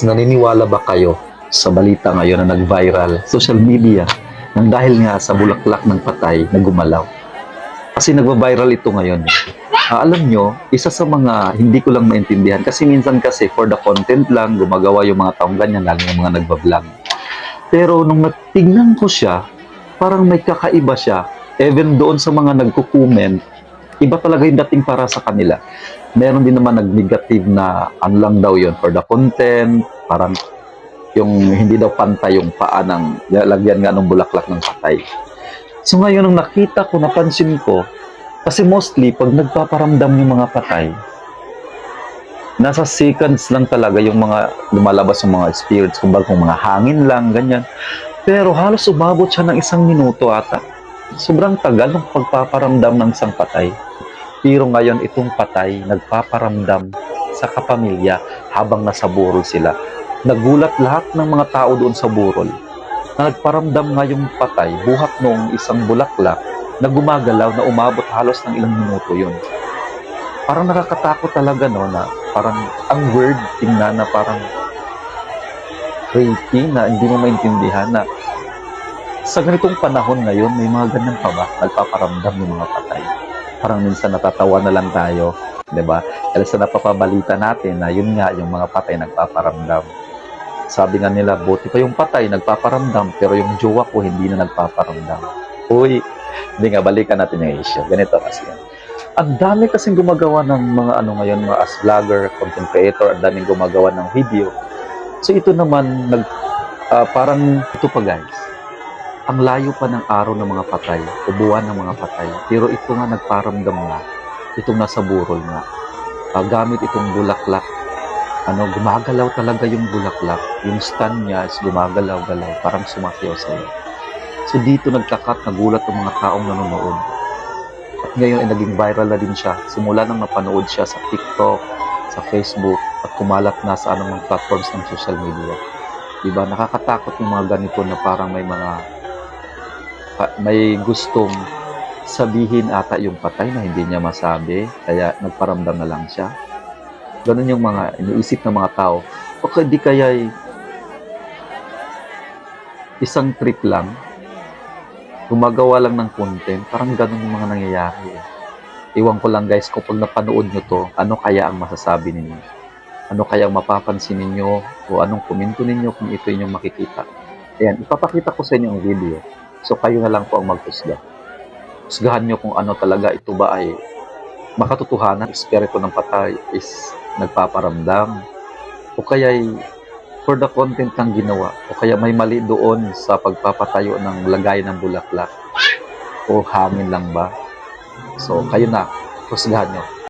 Guys, naniniwala ba kayo sa balita ngayon na nag-viral social media nang dahil nga sa bulaklak ng patay na gumalaw? Kasi nagva-viral ito ngayon. Ah, alam nyo, isa sa mga hindi ko lang maintindihan kasi minsan kasi for the content lang gumagawa yung mga taong ganyan lalo yung mga nagbablog. Pero nung natignan ko siya, parang may kakaiba siya. Even doon sa mga nagko-comment, iba talaga yung dating para sa kanila. Meron din naman nag-negative na ano lang daw yun for the content, parang yung hindi daw pantay yung paa ng lagyan nga ng bulaklak ng patay. So ngayon nung nakita ko, napansin ko, kasi mostly pag nagpaparamdam yung mga patay, nasa seconds lang talaga yung mga lumalabas yung mga spirits, kumbaga kung mga hangin lang, ganyan. Pero halos umabot siya ng isang minuto ata. Sobrang tagal ng pagpaparamdam ng isang patay. Pero ngayon itong patay nagpaparamdam sa kapamilya habang nasa burol sila. Nagulat lahat ng mga tao doon sa burol na nagparamdam nga yung patay buhat nung isang bulaklak na gumagalaw na umabot halos ng ilang minuto yun. Parang nakakatakot talaga no na parang ang word tingnan na parang creepy na hindi mo maintindihan na sa ganitong panahon ngayon, may mga ganyan pa ba? Nagpaparamdam yung mga patay. Parang minsan natatawa na lang tayo, di ba? Dahil sa napapabalita natin na yun nga, yung mga patay nagpaparamdam. Sabi nga nila, buti pa yung patay nagpaparamdam, pero yung jowa ko hindi na nagpaparamdam. Uy, hindi nga, balikan natin yung issue. Ganito kasi yan. Ang dami kasing gumagawa ng mga ano ngayon, mga as vlogger, content creator, ang daming gumagawa ng video. So ito naman, nag, ah, parang ito pa guys, ang layo pa ng araw ng mga patay, o buwan ng mga patay. Pero ito nga nagparamdam nga, itong nasa burol nga. Ah, gamit itong bulaklak, ano, gumagalaw talaga yung bulaklak. Yung stand niya is gumagalaw-galaw, parang sumasayaw sa'yo. So dito nagkakat, nagulat ang mga taong nanonood. At ngayon ay naging viral na din siya. Simula nang napanood siya sa TikTok, sa Facebook, at kumalat na sa anumang platforms ng social media. Diba? Nakakatakot yung mga ganito na parang may mga may gustong sabihin ata yung patay na hindi niya masabi, kaya nagparamdam na lang siya. Ganun yung mga iniisip ng mga tao. O di kaya isang trick lang, gumagawa lang ng content, parang ganun yung mga nangyayari. eh. Iwan ko lang guys, kung pag napanood nyo to, ano kaya ang masasabi ninyo? Ano kaya ang mapapansin ninyo? O anong komento ninyo kung ito inyong makikita? Ayan, ipapakita ko sa inyo ang video. So kayo na lang po ang maghusga. Husgahan nyo kung ano talaga ito ba ay makatotohanan, espiritu ng patay is nagpaparamdam. O kaya for the content ng ginawa. O kaya may mali doon sa pagpapatayo ng lagay ng bulaklak. O hangin lang ba? So kayo na, husgahan nyo.